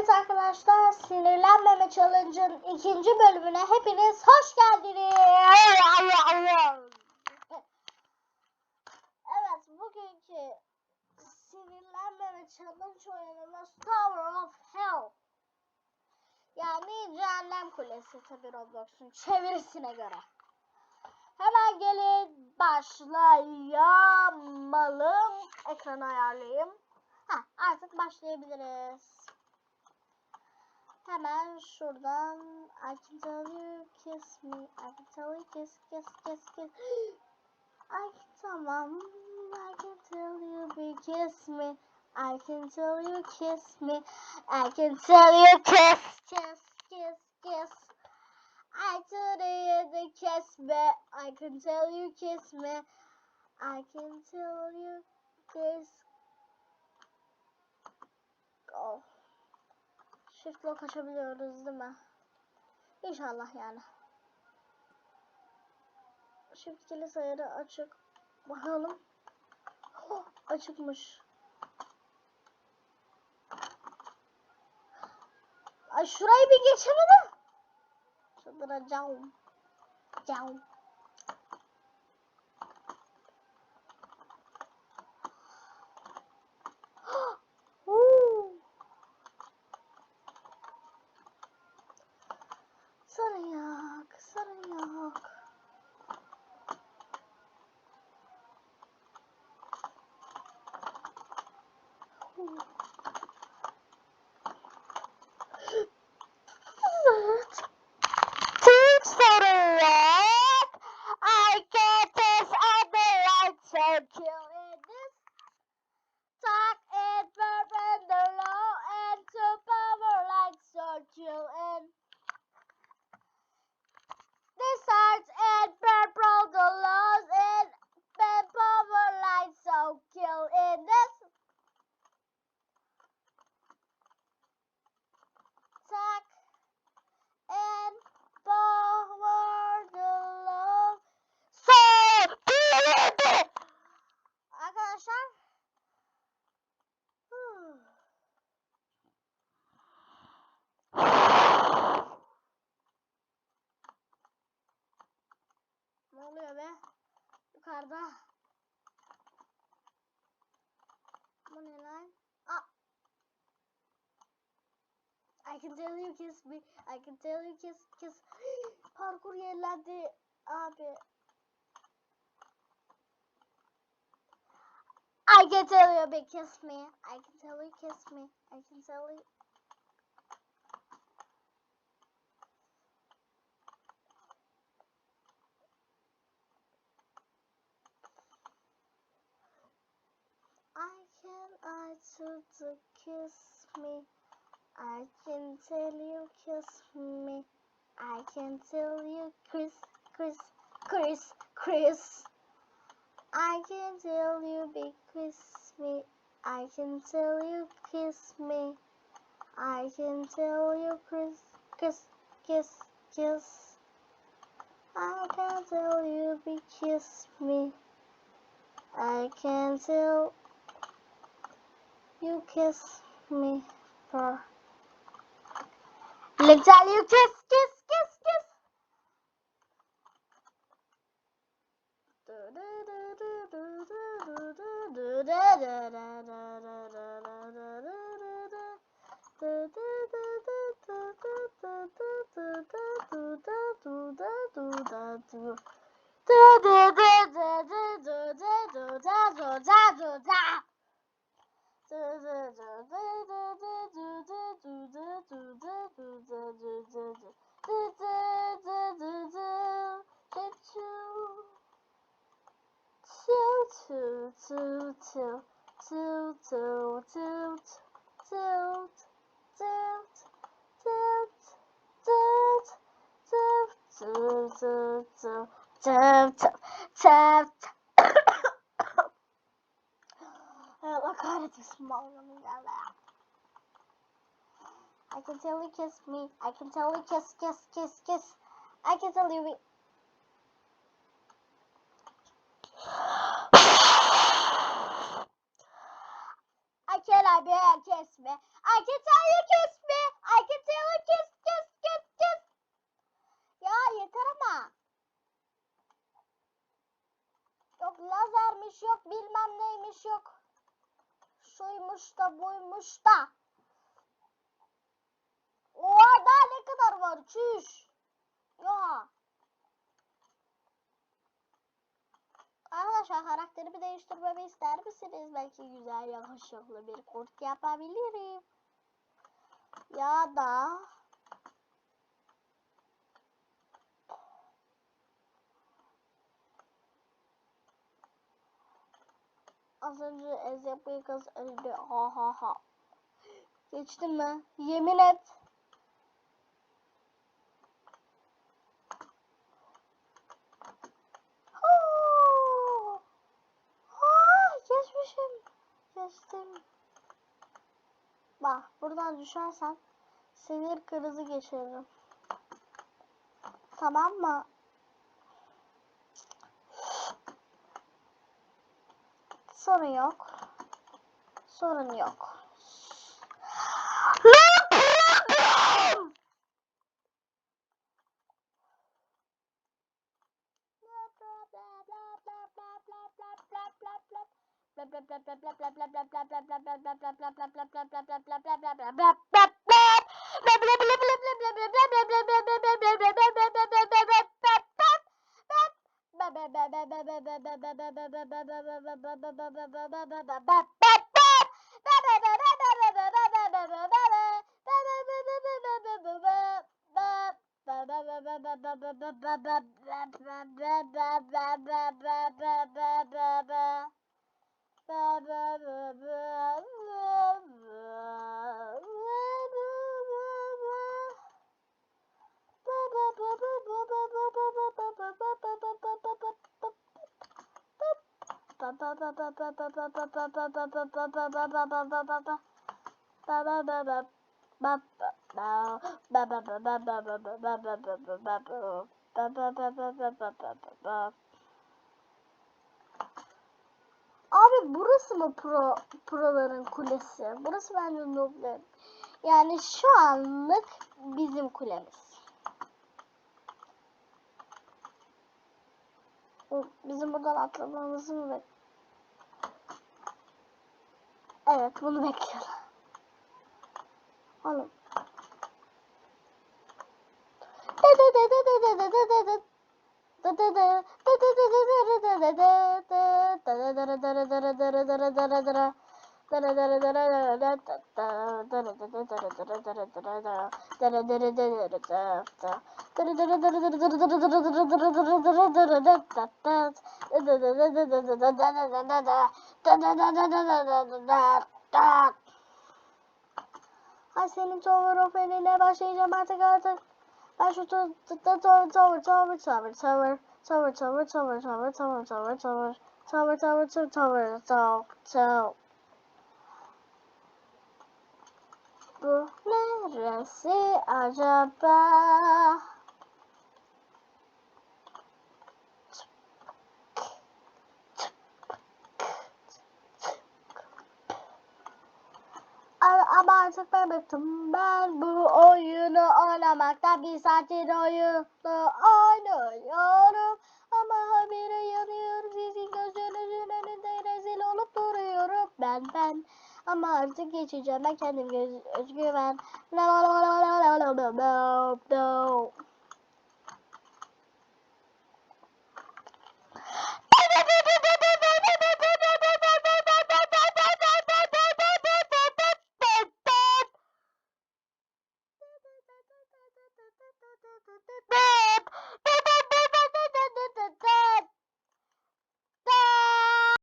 Evet arkadaşlar sinirlenmeme challenge'ın ikinci bölümüne hepiniz hoş geldiniz. Evet bugünkü sinirlenmeme challenge oyunumuz Tower of Hell. Yani cehennem kulesi tabi Roblox'un çevirisine göre. Hemen gelin başlayalım. Ekranı ayarlayayım. Ha, artık başlayabiliriz. Hemen şuradan I can tell you kiss me. I can tell you kiss kiss kiss kiss. Ay tamam. I can tell you be kiss me. I can tell you kiss me. I can tell you kiss kiss kiss kiss. I tell you the kiss me. I can tell you kiss me. I can tell you kiss Oh. Shift lock açabiliyoruz değil mi? İnşallah yani. Shift kilit ayarı açık. Bakalım. Oh, açıkmış. Ay şurayı bir geçemedim. Çıldıracağım. Cam. Be? Yukarıda. Bu ne lan? Aa. I can tell you kiss me. I can tell you kiss kiss. Parkur yerlendi abi. I can tell you big kiss me. I can tell you kiss me. I can tell you. I to kiss me. I can tell you kiss me. I can tell you Chris Chris Chris Chris. I can tell you big kiss me. I can tell you kiss me. I can tell you Chris kiss kiss kiss. I can tell you big kiss me. I can tell you kiss me for. Let tell you kiss kiss kiss kiss. Two, two, two, two, two, two, two, Allah kahretsin malımın geldi. I can tell you kiss me. I can tell you kiss, kiss, kiss, kiss. I can tell you. I can I be kiss me. Çüş. Ya. Arkadaşlar karakterimi değiştirmemi ister misiniz? Belki güzel yakışıklı bir kurt yapabilirim. Ya da Az önce ez yapmayı kız öldü. Ha ha ha. Geçtin mi? Yemin et. Huu! Aa, geçmişim. Geçtim. Bak buradan düşersen sinir krizi geçiririm. Tamam mı? Sorun yok. Sorun yok. ba ba Abi burası mı pro proların kulesi? Burası bence noob'ların. Yani şu anlık bizim kulemiz. Bu- Bizim buradan atlamamızı mı bek- Evet bunu bekliyorum. Oğlum. Ay senin Tower of Hell'ine başlayacağım artık artık. Ben şu to- to- to- tower tower tower tower tower tower tower tower tower tower tower tower tower tower tower tower tower tower Bu neresi acaba? Ama artık ben ben bu oyunu oynamaktan bir saattir oyunu oynuyorum. Ama habire yanıyorum sizin gözünüzün önünde rezil olup duruyorum. Ben ben ama artık geçeceğim ben kendim göz özgüven